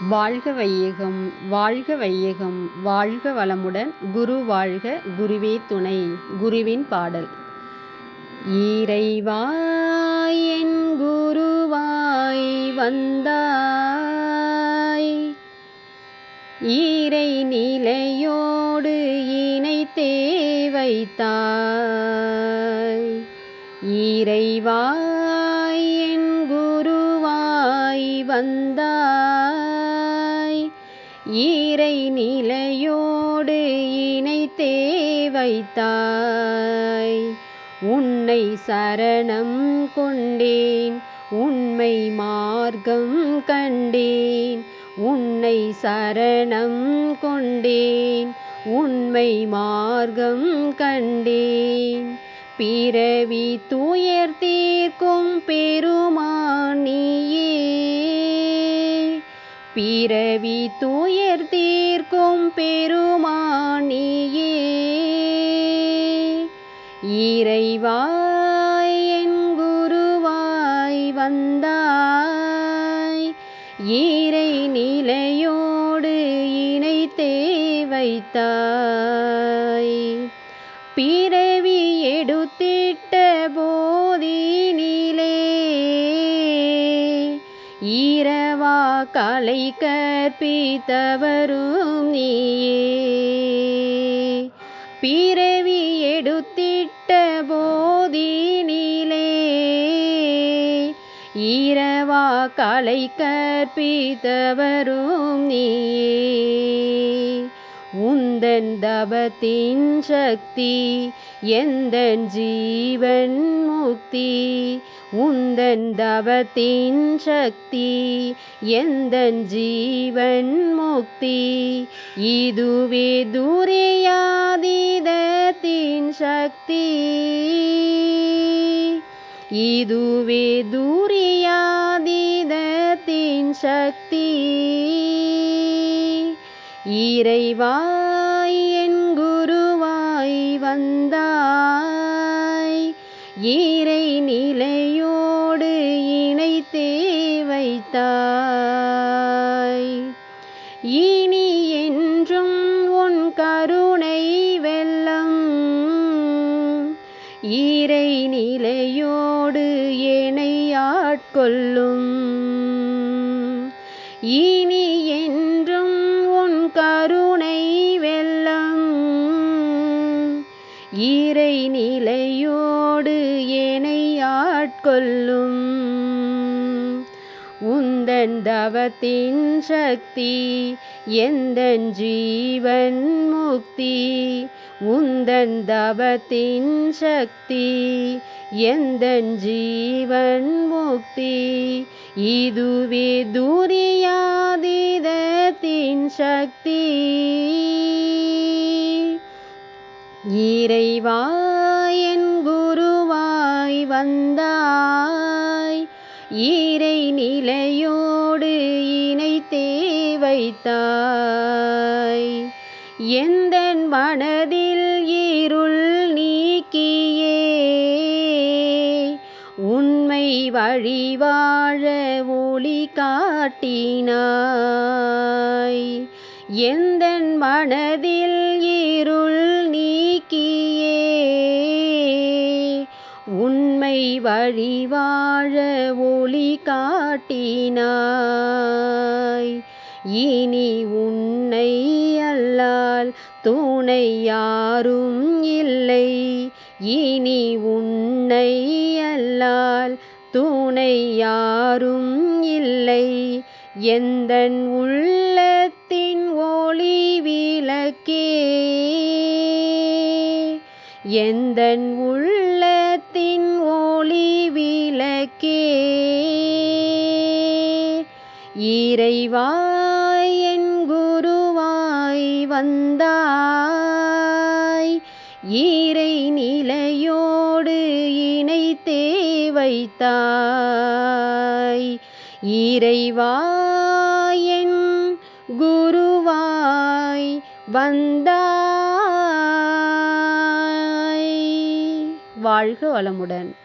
வாழ்க வையகம் வாழ்க வையகம் வாழ்க வளமுடன் குரு வாழ்க குருவே துணை குருவின் பாடல். இறைவாய் என் குருவாய் வந்தாய். ஈரை நிலையோடு இணைத்தே வைத்தாய். இறைவாய் என் குருவாய் வந்தாய். ஈரை நிலையோடு இணைத்தே வைத்தாய். உன்னை சரணம் கொண்டேன் உண்மை மார்க்கம் கண்டேன் உன்னை சரணம் கொண்டேன் உண்மை மார்க்கம் கண்டேன். பிறவி துயர் தீர்க்கும் பெருமா பிறவி துயர் தீர்க்கும் பெருமானியே. இறைவாய் என் குருவாய் வந்தாய். இறை நிலையோடு இணைத்தே வைத்தாய். பிறவி எடுத்திட்ட போதினிலே ஈரவா கலை கற்பித்தவரும் நீயே. பிறவி எடுத்திட்ட போதினிலே இரவா கலை கற்பித்தவரும் நீயே. எந்தன் தபத்தின் சக்தி? எந்தன் ஜீவன் முக்தி? உந்தன் தபத்தின் சக்தி? எந்தன் ஜீவன் முக்தி? இதுவே துரியாதீதத்தின் சக்தி. இதுவே துரியாதீதத்தின் சக்தி. இறைவா குருவாய் என் குருவாய் வந்தாய். ஈரை நிலையோடு இணைத்தே வைத்தாய். இனி என்றும் உன் கருணை வெள்ளம் ஈரை நிலையோடு என்னை ஆட்கொள்ளும் இனி ஈரை நிலையோடு ஏனை ஆட்கொள்ளும். உந்தன் தவத்தின் சக்தி எந்தன் ஜீவன் முக்தி? உந்தன் தவத்தின் சக்தி எந்தன் ஜீவன் முக்தி? இதுவே துரியாதீதத்தின் சக்தி. இறைவாய் என் குருவாய் வந்தாய். ஈரை நிலையோடு இணைத்தே வைத்தாய். எந்தன் மனதில் இருள் நீக்கியே. உண்மை வழிவாழ ஒளி காட்டினாய். எந்தன் மனதில் இருள் நீக்கியே? உண்மை வழிவாழ ஒளி காட்டினாய். இனி உன்னை அல்லால் துணை யாரும் இல்லை. இனி உன்னை அல்லால் துணை யாரும் இல்லை. எந்தன் உள்ள விளக்கே எந்தன் உள்ளத்தின் ஒளி விளக்கே. இறைவாய் என் குருவாய் வந்தாய். ஈரை நிலையோடு இணைத்தே வைத்தாய். இறைவாய் என் குருவாய் வந்தாய். வாழ்க வளமுடன்.